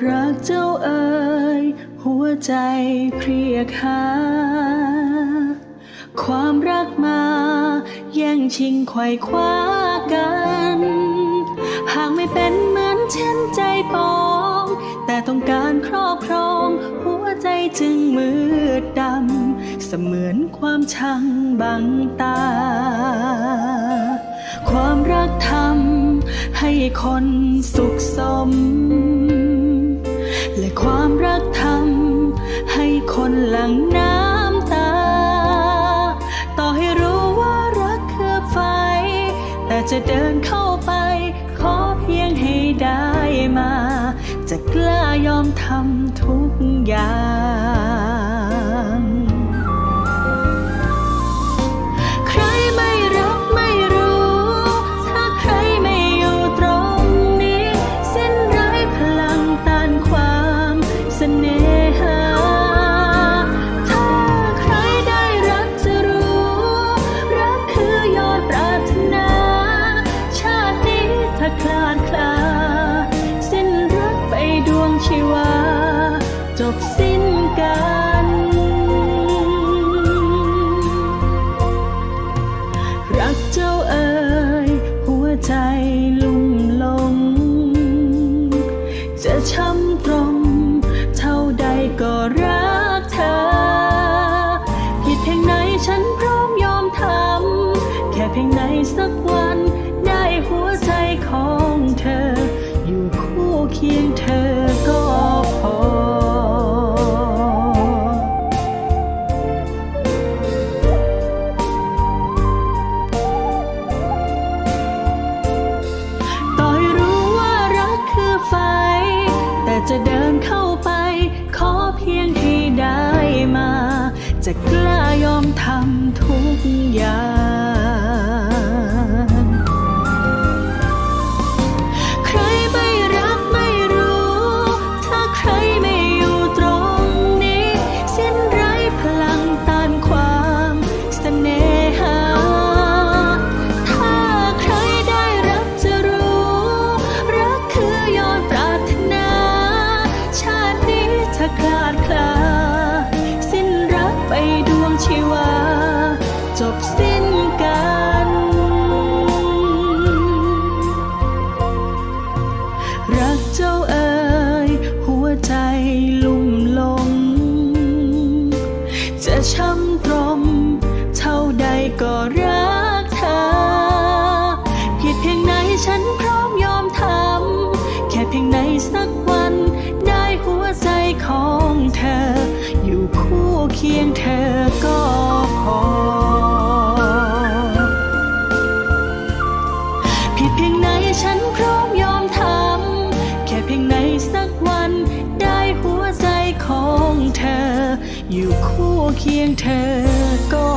รักเจ้าเอ่ยหัวใจเพรียกหา ความรักมา แย่งชิงไขว่คว้ากัน หากไม่เป็นเหมือนเช่นใจปอง แต่ต้องการครอบครอง หัวใจจึงมืดดำ เสมือนความชังบังตา ความรักทำให้คนสุขสม และความรักทำให้คนหลั่งน้ำตา ต่อให้รู้ว่ารักคือไฟ แต่จะเดินเข้าไป ขอเพียงให้ได้มา จะกล้ายอมทำทุกอย่าง จบสิ้นกัน รักเจ้าเอ่ยหัวใจลุ่มหลง จะช้ำตรงเท่าใดก็รักเธอ ผิดเพียงไหนฉันพร้อมยอมทำ แค่เพียงไหนสักวันได้หัวใจของเธอ อยู่คู่เคียงเธอ จะเดินเข้าไป ขอเพียงให้ได้มา จะกล้ายอมทำทุกอย่าง ถ้าคลาดคลา สิ้นรักไปดวงชีวา จบสิ้น ของเธอ อยู่คู่เคียงเธอก็พอ ผิดเพียงไหนฉันพร้อมยอมทำ แค่เพียงไหนสักวันได้หัวใจของเธอ อยู่คู่เคียงเธอก็